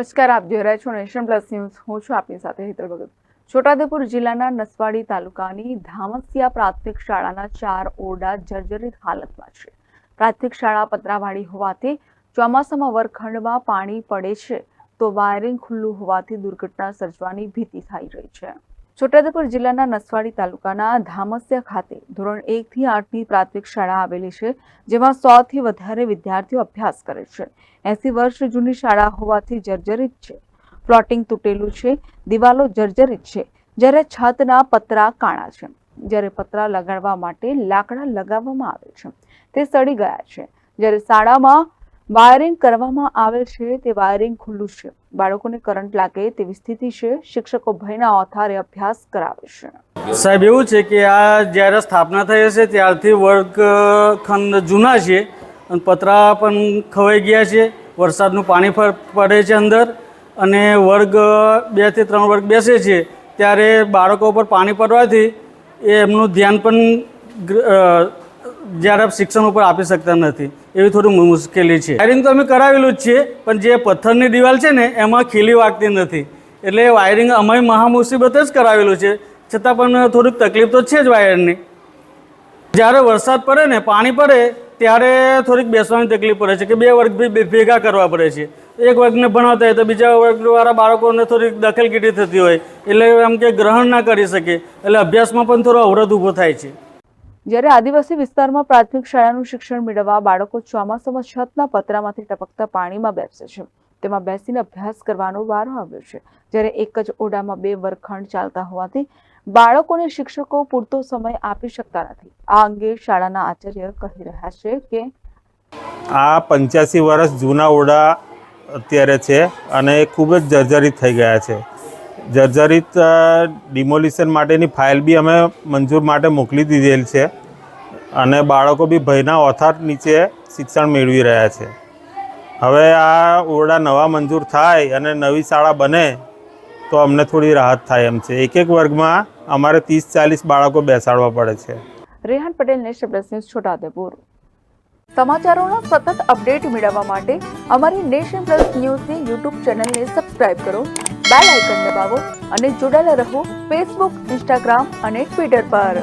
નમસ્કાર, આપ જોઈ રહ્યા છો નેશન પ્લસ ન્યૂઝ. હું છું આપની સાથે હેતલ ભગત. છોટાઉદેપુર જિલ્લાના નસવાડી તાલુકાની ધામસિયા પ્રાથમિક શાળાના ચાર ઓરડા જર્જરિત હાલતમાં છે. પ્રાથમિક શાળા પતરાવાળી હોવાથી ચોમાસામાં વર્ગખંડમાં પાણી પડે છે, તો વાયરિંગ ખુલ્લું હોવાથી દુર્ઘટના સર્જવાની ભીતિ થઈ રહી છે. છોટાઉદેપુર જિલ્લાના નસવાડી તાલુકાના ધામસિયા ખાતે ધોરણ એકથી આઠની પ્રાથમિક શાળા આવેલી છે, જેમાં સોથી વધારે વિદ્યાર્થીઓ અભ્યાસ કરે છે. એસી વર્ષ જૂની શાળા હોવાથી જર્જરિત છે. પ્લોટિંગ તૂટેલું છે, દિવાલો જર્જરિત છે, જ્યારે છતના પતરા કાણા છે, જ્યારે પતરા લગાડવા માટે લાકડા લગાવવામાં આવે છે. તે સડી ગયા છે. જ્યારે શાળામાં વાયરિંગ કરવામાં આવેલ છે તે વાયરિંગ ખુલ્લું છે. બાળકોને કરંટ લાગે તેવી સ્થિતિ છે. શિક્ષકો ભયના ઓથારે અભ્યાસ કરાવે છે. સાહેબ, એવું છે કે આ જ્યારે સ્થાપના થઈ હશે ત્યારથી વર્ગખંડ જૂના છે અને પતરા પણ ખવાઈ ગયા છે. વરસાદનું પાણી પડે છે અંદર અને વર્ગ બેથી ત્રણ વર્ગ બેસે છે. ત્યારે બાળકો પર પાણી પડવાથી એમનું ધ્યાન પણ જ્યારે શિક્ષણ ઉપર આપી શકતા નથી. એવી થોડી મુશ્કેલી છે. વાયરિંગ તો અમે કરાવેલું જ છે, પણ જે પથ્થરની દિવાલ છે ને, એમાં ખીલી વાગતી નથી. એટલે વાયરિંગ અમે મહા મુસીબત જ કરાવેલું છે. છતાં પણ થોડીક તકલીફ તો છે જ વાયરની. જ્યારે વરસાદ પડે ને, પાણી પડે, ત્યારે થોડીક બેસવાની તકલીફ પડે છે કે બે વર્ગ ભેગા કરવા પડે છે. એક વર્ગને ભણાવતા હોય તો બીજા વર્ગવાળા બાળકોને થોડીક દખલગીરી થતી હોય. એટલે એમ કે ગ્રહણ ના કરી શકે. એટલે અભ્યાસમાં પણ થોડો અવરોધ ઊભો થાય છે. જ્યારે આદિવાસી વિસ્તારમાં પ્રાથમિક શાળાનું શિક્ષણ મેળવવા બાળકો ચોમાસામાં છતના પતરામાંથી ટપકતા પાણીમાં બેસે છે. તેમાં બેસીને અભ્યાસ કરવાનો વારો આવ્યો છે. જ્યારે એક જ ઓરડામાં બે વર્ગખંડ ચાલતા હોવાથી બાળકોને શિક્ષકો પૂરતો સમય આપી શકતા નથી. આ અંગે શાળાના આચાર્ય કહી રહ્યા છે કે આ પંચ્યાસી વર્ષ જૂના ઓરડા અત્યારે છે અને ખૂબ જ જર્જરિત થઈ ગયા છે. જર્જરિત ડિમોલિશન માટેની ફાઇલ બી અમે મંજૂર માટે મોકલી દીધેલ છે. અને બાળકો બી ભયના ઓથાર નીચે શિક્ષણ મેળવી રહ્યા છે. હવે આ ઓરડા નવા મંજૂર થાય અને નવી શાળા બને તો અમને થોડી રાહત થાય એમ છે. એક એક વર્ગમાં અમારે ત્રીસ ચાલીસ બાળકો બેસાડવા પડે છે. Rehan Patel national plus news, Chhotaudepur. સમાચારોના સતત અપડેટ મેળવવા માટે અમારી નેશન પ્લસ ન્યૂઝની યુટ્યુબ ચેનલને સબસ્ક્રાઇબ કરો, બેલ આઇકન દબાવો અને જોડાયેલા રહો ફેસબુક, ઇન્સ્ટાગ્રામ અને ટ્વિટર પર.